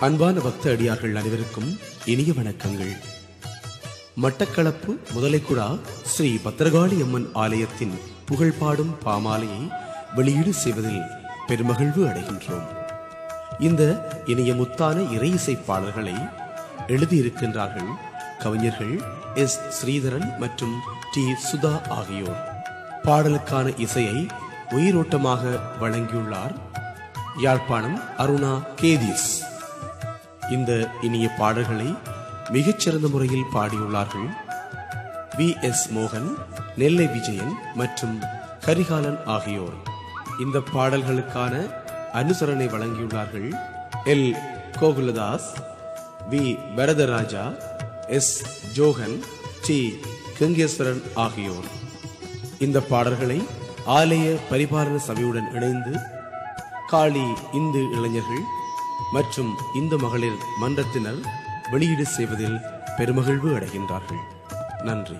அன்பான பக்த அடியார்கள் அனைவருக்கும் இனிய வணக்கங்கள். மட்டக்களப்பு முதலைக்குடா ஸ்ரீ பத்திரகாளி அம்மன் ஆலயத்தின் புகழ் பாடும் பாமாலையை வெளியீடு செய்வதில் பெருமகிழ்வு அடைகின்றோம். இந்த இனிய முத்தான இறை இசைப்பாளர்களை எழுதியிருக்கின்றார்கள் கவிஞர்கள் எஸ். ஸ்ரீதரன் மற்றும் டி. சுதா ஆகியோர். பாடலுக்கான இசையை உயிரோட்டமாக வழங்கியுள்ளார் யாழ்ப்பாணம் அருணா கேதீஸ். இந்த இனிய பாடல்களை மிகச்சிறந்த முறையில் பாடியுள்ளார்கள். வி. எஸ். மோகன் நெல்லை விஜயன் மற்றும் கரிகாலன் ஆகியோர். இந்த பாடல்களுக்கான அனுசரணை வழங்கியுள்ளார்கள். L. Gokuladas V. Varadaraja S. Johan D. Gangeswaran ஆகியோர். இந்த பாடல்களை ஆலய பரிபாலன சபையுடன் இணைந்து காளி இந்து இளைஞர்கள் மற்றும் இந்து மகளிர் மன்றத்தினர் வெளியீடு செய்வதில் பெருமகிழ்வு அடைகின்றார்கள். நன்றி.